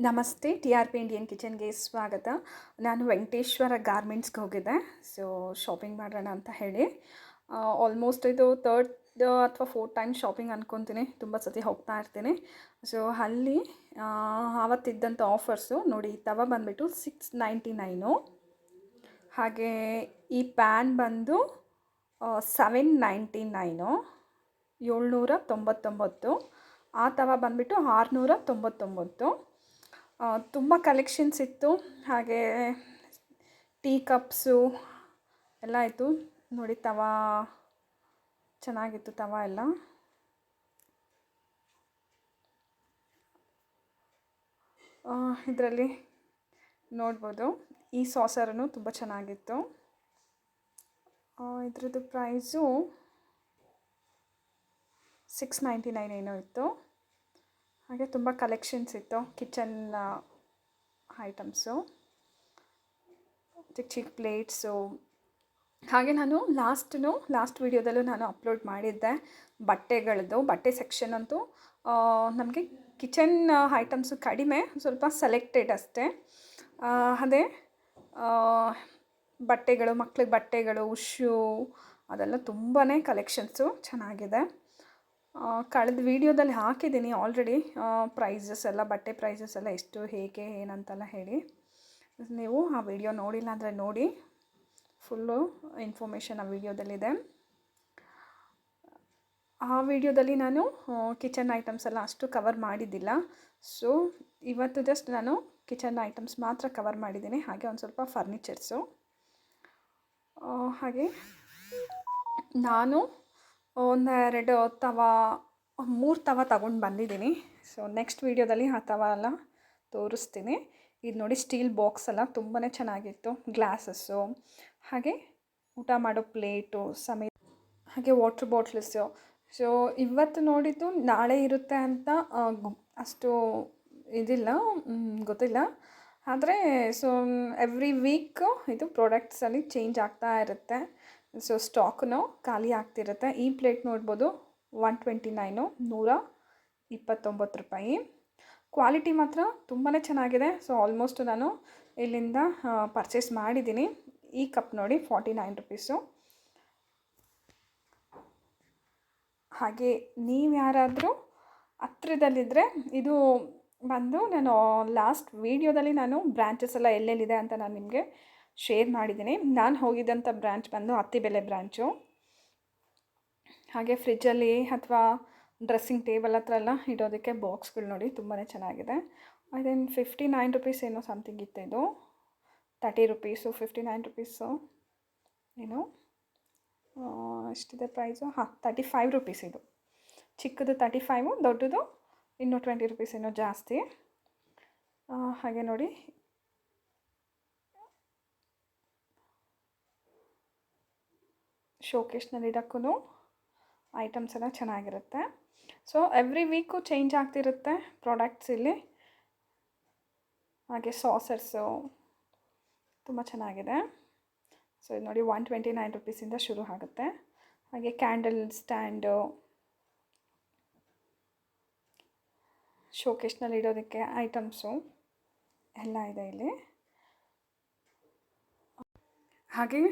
ನಮಸ್ತೆ, T R P Indian ಕಿಚನ್ಗೆ ಸ್ವಾಗತ. ನಾನು ವೆಂಕಟೇಶ್ವರ ಗಾರ್ಮೆಂಟ್ಸ್ಗೆ ಹೋಗಿದ್ದೆ. ಸೊ, ಶಾಪಿಂಗ್ ಮಾಡೋಣ ಅಂತ ಹೇಳಿ. ಆಲ್ಮೋಸ್ಟ್ ಇದು ತರ್ಡ್ ಅಥವಾ ಫೋರ್ತ್ ಟೈಮ್ ಶಾಪಿಂಗ್ ಅಂದ್ಕೊತೀನಿ ತುಂಬ ಸತಿ ಹೋಗ್ತಾ ಇರ್ತೀನಿ. ಸೊ, ಅಲ್ಲಿ ಆವತ್ತಿದ್ದಂಥ ಆಫರ್ಸು ನೋಡಿ ತವ ಬಂದುಬಿಟ್ಟು ಸಿಕ್ಸ್ ನೈಂಟಿ ನೈನು. ಹಾಗೆ ಈ ಪ್ಯಾನ್ ಬಂದು ಸೆವೆನ್ ನೈಂಟಿ ನೈನು. ಏಳ್ನೂರ ತೊಂಬತ್ತೊಂಬತ್ತು. ಆ ತವ ಬಂದುಬಿಟ್ಟು ಆರುನೂರ ತೊಂಬತ್ತೊಂಬತ್ತು. ತುಂಬ ಕಲೆಕ್ಷನ್ಸ್ ಇತ್ತು. ಹಾಗೆ ಟೀ ಕಪ್ಸು ಎಲ್ಲ ಇತ್ತು ನೋಡಿ, ತವ ಚೆನ್ನಾಗಿತ್ತು, ತವ ಎಲ್ಲ. ಇದರಲ್ಲಿ ನೋಡ್ಬೋದು. ಈ ಸಾಸರನ್ನು ತುಂಬ ಚೆನ್ನಾಗಿತ್ತು. ಇದರದ್ದು ಪ್ರೈಸು ಸಿಕ್ಸ್ ನೈಂಟಿ ನೈನ್ ಏನೋ ಇತ್ತು. ಹಾಗೆ ತುಂಬ ಕಲೆಕ್ಷನ್ಸ್ ಇತ್ತು. ಕಿಚನ್ ಐಟಮ್ಸು ಚಿಕ್ಕ ಚಿಕ್ಕ ಪ್ಲೇಟ್ಸು ಹಾಗೆ ನಾನು ಲಾಸ್ಟ್ನು ಲಾಸ್ಟ್ ವೀಡಿಯೋದಲ್ಲೂ ನಾನು ಅಪ್ಲೋಡ್ ಮಾಡಿದ್ದೆ. ಬಟ್ಟೆಗಳದ್ದು, ಬಟ್ಟೆ ಸೆಕ್ಷನ್ ಅಂತೂ. ನಮಗೆ ಕಿಚನ್ ಐಟಮ್ಸು ಕಡಿಮೆ, ಸ್ವಲ್ಪ ಸೆಲೆಕ್ಟೆಡ್ ಅಷ್ಟೇ. ಅದೇ ಬಟ್ಟೆಗಳು, ಮಕ್ಳಿಗೆ ಬಟ್ಟೆಗಳು ಶೂ ಅದೆಲ್ಲ ತುಂಬಾ ಕಲೆಕ್ಷನ್ಸು ಚೆನ್ನಾಗಿದೆ. ಕಳೆದ ವೀಡಿಯೋದಲ್ಲಿ ಹಾಕಿದ್ದೀನಿ ಆಲ್ರೆಡಿ ಪ್ರೈಸಸ್ ಎಲ್ಲ, ಬಟ್ಟೆ ಪ್ರೈಸಸ್ ಎಲ್ಲ ಎಷ್ಟು, ಹೇಗೆ, ಏನಂತೆಲ್ಲ ಹೇಳಿ. ನೀವು ಆ ವಿಡಿಯೋ ನೋಡಿಲ್ಲ ಅಂದರೆ ನೋಡಿ. ಫುಲ್ಲು ಇನ್ಫಾರ್ಮೇಷನ್ ಆ ವಿಡಿಯೋದಲ್ಲಿದೆ. ಆ ವಿಡಿಯೋದಲ್ಲಿ ನಾನು ಕಿಚನ್ ಐಟಮ್ಸ್ ಎಲ್ಲ ಅಷ್ಟು ಕವರ್ ಮಾಡಿದ್ದಿಲ್ಲ. ಸೊ ಇವತ್ತು ಜಸ್ಟ್ ನಾನು ಕಿಚನ್ ಐಟಮ್ಸ್ ಮಾತ್ರ ಕವರ್ ಮಾಡಿದ್ದೀನಿ. ಹಾಗೆ ಒಂದು ಸ್ವಲ್ಪ ಫರ್ನಿಚರ್ಸು ಹಾಗೆ ನಾನು ಒಂದೆರಡು ತವ, ಮೂರು ತವ ತಗೊಂಡು ಬಂದಿದ್ದೀನಿ. ಸೊ ನೆಕ್ಸ್ಟ್ ವೀಡಿಯೋದಲ್ಲಿ ಆ ತವ ಎಲ್ಲ ತೋರಿಸ್ತೀನಿ. ಇದು ನೋಡಿ ಸ್ಟೀಲ್ ಬಾಕ್ಸ್ ಎಲ್ಲ ತುಂಬಾ ಚೆನ್ನಾಗಿತ್ತು. ಗ್ಲಾಸಸ್ಸು ಹಾಗೆ ಊಟ ಮಾಡೋ ಪ್ಲೇಟು ಸಮೇತ ಹಾಗೆ ವಾಟ್ರ್ ಬಾಟ್ಲಸ್ಸು ಸೊ ಇವತ್ತು ನೋಡಿದ್ದು ನಾಳೆ ಇರುತ್ತೆ ಅಂತ ಅಷ್ಟು ಇದಿಲ್ಲ ಗೊತ್ತಿಲ್ಲ. ಆದರೆ ಸೊ ಎವ್ರಿ ವೀಕು ಇದು ಪ್ರಾಡಕ್ಟ್ಸಲ್ಲಿ ಚೇಂಜ್ ಆಗ್ತಾ ಇರುತ್ತೆ. ಸೊ ಸ್ಟಾಕ್ನು ಖಾಲಿ ಆಗ್ತಿರುತ್ತೆ. ಈ ಪ್ಲೇಟ್ ನೋಡ್ಬೋದು ಒನ್ ಟ್ವೆಂಟಿ ನೈನು ನೂರ ಇಪ್ಪತ್ತೊಂಬತ್ತು ರೂಪಾಯಿ. ಕ್ವಾಲಿಟಿ ಮಾತ್ರ ತುಂಬಾ ಚೆನ್ನಾಗಿದೆ. ಸೊ ಆಲ್ಮೋಸ್ಟ್ ನಾನು ಇಲ್ಲಿಂದ ಪರ್ಚೇಸ್ ಮಾಡಿದ್ದೀನಿ. ಈ ಕಪ್ ನೋಡಿ ಫಾರ್ಟಿ ನೈನ್ ರುಪೀಸು ಹಾಗೆ ನೀವು ಯಾರಾದರೂ ಹತ್ರದಲ್ಲಿದ್ದರೆ ಇದು ಬಂದು ನಾನು ಲಾಸ್ಟ್ ವೀಡಿಯೋದಲ್ಲಿ ನಾನು ಬ್ರ್ಯಾಂಚಸ್ ಎಲ್ಲ ಎಲ್ಲೆಲ್ಲಿದೆ ಅಂತ ನಾನು ನಿಮಗೆ ಶೇರ್ ಮಾಡಿದ್ದೀನಿ. ನಾನು ಹೋಗಿದ್ದಂಥ ಬ್ರ್ಯಾಂಚ್ ಬಂದು ಅತ್ತಿಬೆಲೆ ಬ್ರ್ಯಾಂಚು ಹಾಗೆ ಫ್ರಿಜ್ಜಲ್ಲಿ ಅಥವಾ ಡ್ರೆಸ್ಸಿಂಗ್ ಟೇಬಲ್ ಹತ್ರ ಎಲ್ಲ ಇಡೋದಕ್ಕೆ ಬಾಕ್ಸ್ಗಳು ನೋಡಿ ತುಂಬಾ ಚೆನ್ನಾಗಿದೆ. I then fifty nine rupees ಏನೋ ಸಮಥಿಂಗ್ ಇತ್ತು ಇದು. Thirty rupees fifty nine rupees ಏನು? ಎಷ್ಟಿದೆ ಪ್ರೈಸು ಹಾಂ ತರ್ಟಿ ಫೈವ್ ರುಪೀಸ್ ಇದು. ಚಿಕ್ಕದು ತರ್ಟಿ ಫೈವು ದೊಡ್ಡದು ಇನ್ನೂ ಟ್ವೆಂಟಿ ರುಪೀಸ್ ಏನೋ ಜಾಸ್ತಿ. ಹಾಗೆ ನೋಡಿ ಶೋಕೇಶ್ನಲ್ಲಿ ಇಡೋಕ್ಕೂ ಐಟಮ್ಸ್ ಎಲ್ಲ ಚೆನ್ನಾಗಿರುತ್ತೆ. ಸೊ ಎವ್ರಿ ವೀಕು ಚೇಂಜ್ ಆಗ್ತಿರುತ್ತೆ ಪ್ರಾಡಕ್ಟ್ಸ್ ಇಲ್ಲಿ. ಹಾಗೆ ಸಾಸರ್ಸು ತುಂಬ ಚೆನ್ನಾಗಿದೆ. ಸೊ ಇದು ನೋಡಿ ಒನ್ ಟ್ವೆಂಟಿ ನೈನ್ ರುಪೀಸಿಂದ ಶುರು ಆಗುತ್ತೆ. ಹಾಗೆ ಕ್ಯಾಂಡಲ್ ಸ್ಟ್ಯಾಂಡು ಶೋಕೇಶ್ನಲ್ಲಿ ಇಡೋದಕ್ಕೆ ಐಟಮ್ಸು ಎಲ್ಲ ಇದೆ ಇಲ್ಲಿ. ಹಾಗೆ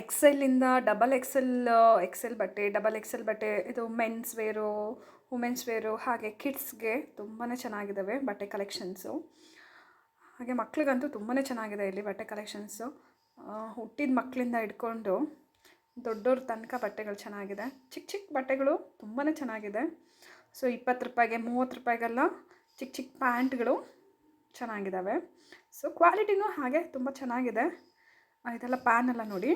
ಎಕ್ಸೆಲ್ಲಿಂದ ಡಬಲ್ ಎಕ್ಸೆಲ್ ಎಕ್ಸೆಲ್ ಬಟ್ಟೆ ಡಬಲ್ ಎಕ್ಸೆಲ್ ಬಟ್ಟೆ, ಇದು ಮೆನ್ಸ್ ವೇರು ವುಮೆನ್ಸ್ ವೇರು ಹಾಗೆ ಕಿಡ್ಸ್ಗೆ ತುಂಬಾ ಚೆನ್ನಾಗಿದ್ದಾವೆ ಬಟ್ಟೆ ಕಲೆಕ್ಷನ್ಸು ಹಾಗೆ ಮಕ್ಳಿಗಂತೂ ತುಂಬಾ ಚೆನ್ನಾಗಿದೆ ಇಲ್ಲಿ ಬಟ್ಟೆ ಕಲೆಕ್ಷನ್ಸು ಹುಟ್ಟಿದ ಮಕ್ಕಳಿಂದ ಹಿಡ್ಕೊಂಡು ದೊಡ್ಡವ್ರ ತನಕ ಬಟ್ಟೆಗಳು ಚೆನ್ನಾಗಿದೆ. ಚಿಕ್ಕ ಚಿಕ್ಕ ಬಟ್ಟೆಗಳು ತುಂಬಾ ಚೆನ್ನಾಗಿದೆ. ಸೊ ಇಪ್ಪತ್ತು ರೂಪಾಯಿಗೆ, ಮೂವತ್ತು ರೂಪಾಯಿಗೆಲ್ಲ ಚಿಕ್ಕ ಚಿಕ್ಕ ಪ್ಯಾಂಟ್ಗಳು ಚೆನ್ನಾಗಿದ್ದಾವೆ ಸೊ ಕ್ವಾಲಿಟಿನೂ ಹಾಗೆ ತುಂಬ ಚೆನ್ನಾಗಿದೆ. ಇದೆಲ್ಲ ಪ್ಯಾನ್ ಎಲ್ಲ ನೋಡಿ.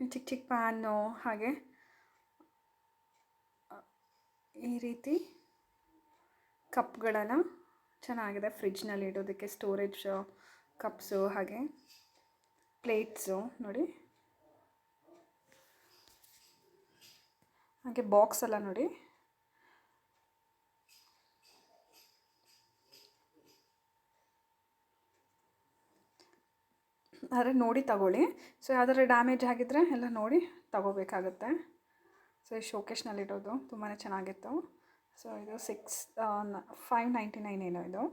ಚಿಕ್ಕ ಚಿಕ್ಕ ಪ್ಯಾನು ಹಾಗೆ ಈ ರೀತಿ ಕಪ್ಗಳೆಲ್ಲ ಚೆನ್ನಾಗಿದೆ ಫ್ರಿಜ್ನಲ್ಲಿ ಇಡೋದಕ್ಕೆ ಸ್ಟೋರೇಜ್ ಕಪ್ಸು ಹಾಗೆ ಪ್ಲೇಟ್ಸು ನೋಡಿ. ಹಾಗೆ ಬಾಕ್ಸ್ ಎಲ್ಲ ನೋಡಿ. ಆದರೆ ನೋಡಿ ತಗೊಳ್ಳಿ. ಸೊ ಯಾವ್ದಾದ್ರು ಡ್ಯಾಮೇಜ್ ಆಗಿದ್ದರೆ ಎಲ್ಲ ನೋಡಿ ತಗೋಬೇಕಾಗತ್ತೆ. ಸೊ ಈ ಶೋಕೇಶ್ನಲ್ಲಿರೋದು ತುಂಬಾ ಚೆನ್ನಾಗಿತ್ತು. ಸೊ ಇದು ಸಿಕ್ಸ್ ಫೈವ್ ನೈಂಟಿ ನೈನ್ ಏನೋ ಇದು.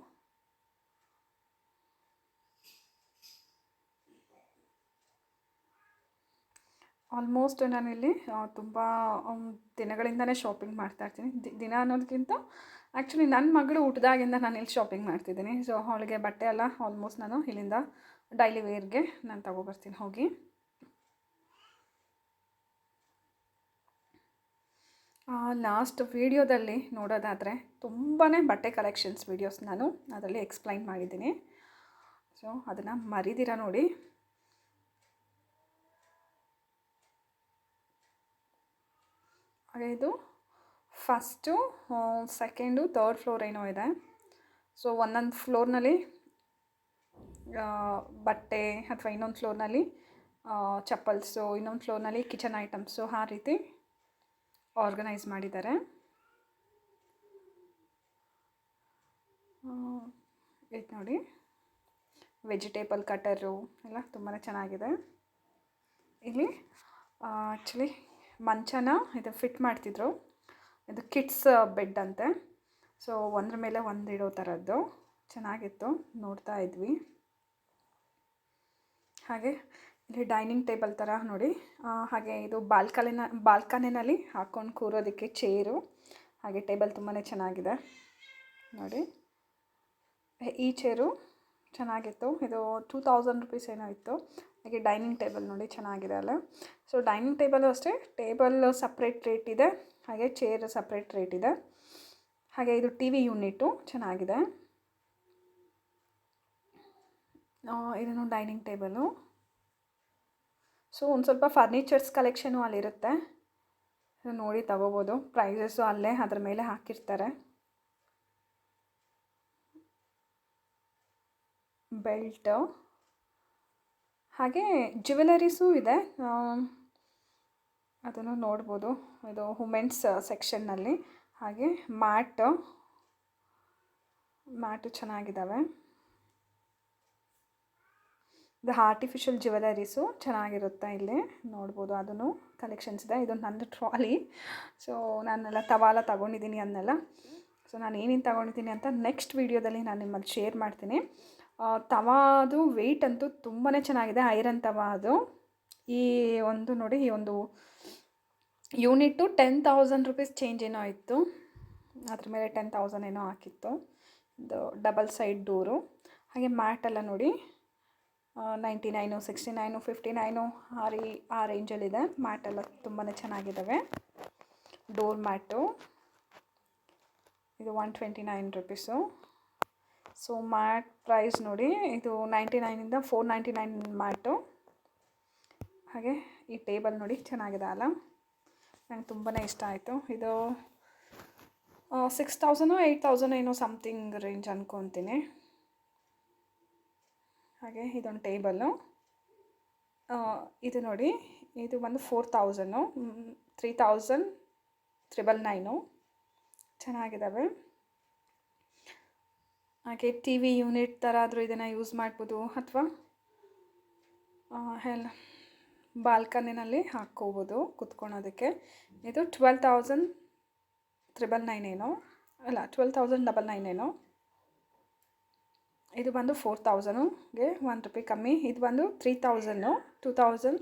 ಆಲ್ಮೋಸ್ಟ್ ನಾನಿಲ್ಲಿ ತುಂಬ ದಿನಗಳಿಂದನೇ ಶಾಪಿಂಗ್ ಮಾಡ್ತಾ ಇರ್ತೀನಿ. ದಿನ ಅನ್ನೋದಕ್ಕಿಂತ ಆ್ಯಕ್ಚುಲಿ ನನ್ನ ಮಗಳು ಊಟದಾಗಿಂದ ನಾನು ಇಲ್ಲಿ ಶಾಪಿಂಗ್ ಮಾಡ್ತಿದ್ದೀನಿ. ಸೊ ಅವಳಿಗೆ ಬಟ್ಟೆ ಎಲ್ಲ ಆಲ್ಮೋಸ್ಟ್ ನಾನು ಇಲ್ಲಿಂದ ಡೈಲಿ ವೇರ್ಗೆ ನಾನು ತಗೊಬರ್ತೀನಿ, ಹೋಗಿ. ಲಾಸ್ಟ್ ವೀಡಿಯೋದಲ್ಲಿ ನೋಡೋದಾದರೆ ತುಂಬಾ ಬಟ್ಟೆ ಕಲೆಕ್ಷನ್ಸ್ ವೀಡಿಯೋಸ್ ನಾನು ಅದರಲ್ಲಿ ಎಕ್ಸ್ಪ್ಲೈನ್ ಮಾಡಿದ್ದೀನಿ. ಸೊ ಅದನ್ನು ಮರಿದಿರ ನೋಡಿ. ಹಾಗೆ ಇದು ಫಸ್ಟು ಸೆಕೆಂಡು ತರ್ಡ್ ಫ್ಲೋರ್ ಏನೋ ಇದೆ. ಸೊ ಒಂದೊಂದು ಫ್ಲೋರ್ನಲ್ಲಿ ಬಟ್ಟೆ ಅಥವಾ ಇನ್ನೊಂದು ಫ್ಲೋರ್ನಲ್ಲಿ ಚಪ್ಪಲ್ಸು ಇನ್ನೊಂದು ಫ್ಲೋರ್ನಲ್ಲಿ ಕಿಚನ್ ಐಟಮ್ಸು ಆ ರೀತಿ ಆರ್ಗನೈಸ್ ಮಾಡಿದ್ದಾರೆ. ಇದು ನೋಡಿ. ವೆಜಿಟೇಬಲ್ ಕಟರು ಎಲ್ಲ ತುಂಬಾ ಚೆನ್ನಾಗಿದೆ. ಇಲ್ಲಿ ಆ್ಯಕ್ಚುಲಿ ಮಂಚನ ಇದು ಫಿಟ್ ಮಾಡ್ತಿದ್ರು. ಇದು ಕಿಡ್ಸ್ ಬೆಡ್ ಅಂತೆ. ಸೊ ಒಂದ್ರ ಮೇಲೆ ಒಂದು ಇಡೋ ಥರದ್ದು ಚೆನ್ನಾಗಿತ್ತು. ನೋಡ್ತಾ ಇದ್ವಿ. ಹಾಗೆ ಇಲ್ಲಿ ಡೈನಿಂಗ್ ಟೇಬಲ್ ಥರ ನೋಡಿ. ಹಾಗೆ ಇದು ಬಾಲ್ಕನಿನ, ಬಾಲ್ಕನಿನಲ್ಲಿ ಹಾಕ್ಕೊಂಡು ಕೂರೋದಕ್ಕೆ ಚೇರು, ಹಾಗೆ ಟೇಬಲ್ ತುಂಬಾ ಚೆನ್ನಾಗಿದೆ. ನೋಡಿ. ಈ ಚೇರು ಚೆನ್ನಾಗಿತ್ತು. ಇದು ಟೂ ತೌಸಂಡ್ ರುಪೀಸ್ ಏನೋ ಇತ್ತು. ಹಾಗೆ ಡೈನಿಂಗ್ ಟೇಬಲ್ ನೋಡಿ ಚೆನ್ನಾಗಿದೆ ಅಲ್ಲ. ಸೊ, ಡೈನಿಂಗ್ ಟೇಬಲು ಅಷ್ಟೇ. ಟೇಬಲ್ ಸಪ್ರೇಟ್ ರೇಟ್ ಇದೆ. ಹಾಗೆ ಚೇರ್ ಸಪ್ರೇಟ್ ರೇಟ್ ಇದೆ. ಹಾಗೆ ಇದು ಟಿ ವಿ ಯೂನಿಟು ಚೆನ್ನಾಗಿದೆ ಆ, ಇದನ್ನು ಡೈನಿಂಗ್ ಟೇಬಲು. ಸೊ, ಒಂದು ಸ್ವಲ್ಪ ಫರ್ನಿಚರ್ಸ್ ಕಲೆಕ್ಷನು ಅಲ್ಲಿರುತ್ತೆ. ನೋಡಿ ತಗೋಬೋದು. ಪ್ರೈಸಸ್ಸು ಅಲ್ಲೇ ಅದ್ರ ಮೇಲೆ ಹಾಕಿರ್ತಾರೆ. ಬೆಲ್ಟ್ ಹಾಗೆ ಜ್ಯುವೆಲರೀಸು ಇದೆ. ಅದನ್ನು ನೋಡ್ಬೋದು. ಇದು ವುಮೆನ್ಸ್ ಸೆಕ್ಷನ್ನಲ್ಲಿ ಹಾಗೆ ಮ್ಯಾಟ್ ಮ್ಯಾಟು ಚೆನ್ನಾಗಿದ್ದಾವೆ ಇದು ಆರ್ಟಿಫಿಷಿಯಲ್ ಜ್ಯುವೆಲರೀಸು ಚೆನ್ನಾಗಿರುತ್ತೆ ಇಲ್ಲಿ? ನೋಡ್ಬೋದು ಅದನ್ನು ಕಲೆಕ್ಷನ್ಸ್ ಇದೆ. ಇದೊಂದು ನಂದು ಟ್ರಾಲಿ ಸೊ ನಾನೆಲ್ಲ ತವಾಲ ತಗೊಂಡಿದ್ದೀನಿ ಅದನ್ನೆಲ್ಲ ಸೊ ನಾನು ಏನೇನು ತಗೊಂಡಿದ್ದೀನಿ ಅಂತ ನೆಕ್ಸ್ಟ್ ವೀಡಿಯೋದಲ್ಲಿ ನಾನು ನಿಮ್ಮಲ್ಲಿ ಶೇರ್ ಮಾಡ್ತೀನಿ. ತವಾದು ವೆಯ್ಟ್ ಅಂತೂ ತುಂಬಾ ಚೆನ್ನಾಗಿದೆ. ಐರನ್ ತವಾ ಅದು. ಈ ಒಂದು ನೋಡಿ, ಈ ಒಂದು unit ten thousand rupees change ಏನೋ ಇತ್ತು ಅದ್ರ ಮೇಲೆ ಟೆನ್ ತೌಸಂಡ್ ಏನೋ ಹಾಕಿತ್ತು. ಇದು ಡಬಲ್ ಸೈಡ್ ಡೋರು ಹಾಗೆ ಮ್ಯಾಟ್ ಎಲ್ಲ ನೋಡಿ. Ninety nine sixty nine fifty nine ಆ ರೀ, ಆ ರೇಂಜಲ್ಲಿದೆ ಮ್ಯಾಟ್ ಎಲ್ಲ ತುಂಬಾ ಚೆನ್ನಾಗಿದ್ದಾವೆ ಡೋರ್ ಮ್ಯಾಟು ಇದು one twenty nine rupees so mat price ನೋಡಿ ಇದು ನೈಂಟಿ ನೈನಿಂದ ಫೋರ್ ನೈಂಟಿ ನೈನ್ ಮ್ಯಾಟು ಹಾಗೆ ಈ ಟೇಬಲ್ ನೋಡಿ ಚೆನ್ನಾಗಿದೆ ಅಲ್ಲ. ನಂಗೆ ತುಂಬಾ ಇಷ್ಟ ಆಯಿತು. ಇದು ಸಿಕ್ಸ್ ತೌಸಂಡು ಏಯ್ಟ್ ತೌಸಂಡ್ ಏನೋ ಸಮಥಿಂಗ್ ರೇಂಜ್ ಅಂದ್ಕೊತೀನಿ ಹಾಗೆ ಇದೊಂದು ಟೇಬಲ್ಲು. ಇದು ನೋಡಿ, ಇದು ಬಂದು four thousand three thousand triple nine. ಚೆನ್ನಾಗಿದ್ದಾವೆ ಹಾಗೆ ಟಿ ವಿ ಯೂನಿಟ್ ಥರ ಆದರೂ ಇದನ್ನು ಯೂಸ್ ಮಾಡ್ಬೋದು, ಅಥವಾ ಹೆಲ್, ಬಾಲ್ಕನಿನಲ್ಲಿ ಹಾಕ್ಕೋಬೋದು ಕುತ್ಕೊಳೋದಕ್ಕೆ. ಇದು ಟ್ವೆಲ್ ತೌಸಂಡ್ ತ್ರಿಬಲ್ ನೈನ್ ಏನೋ, ಅಲ್ಲ, ಟ್ವೆಲ್ ತೌಸಂಡ್ ಡಬಲ್ ನೈನ್ ಏನೋ. ಇದು ಬಂದು ಫೋರ್ ತೌಸಂಡುಗೆ ಒನ್ ರುಪಿ ಕಮ್ಮಿ. ಇದು ಬಂದು ತ್ರೀ ತೌಸಂಡು ಟೂ ತೌಸಂಡ್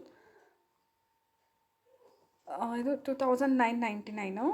ಇದು two thousand nine ninety nine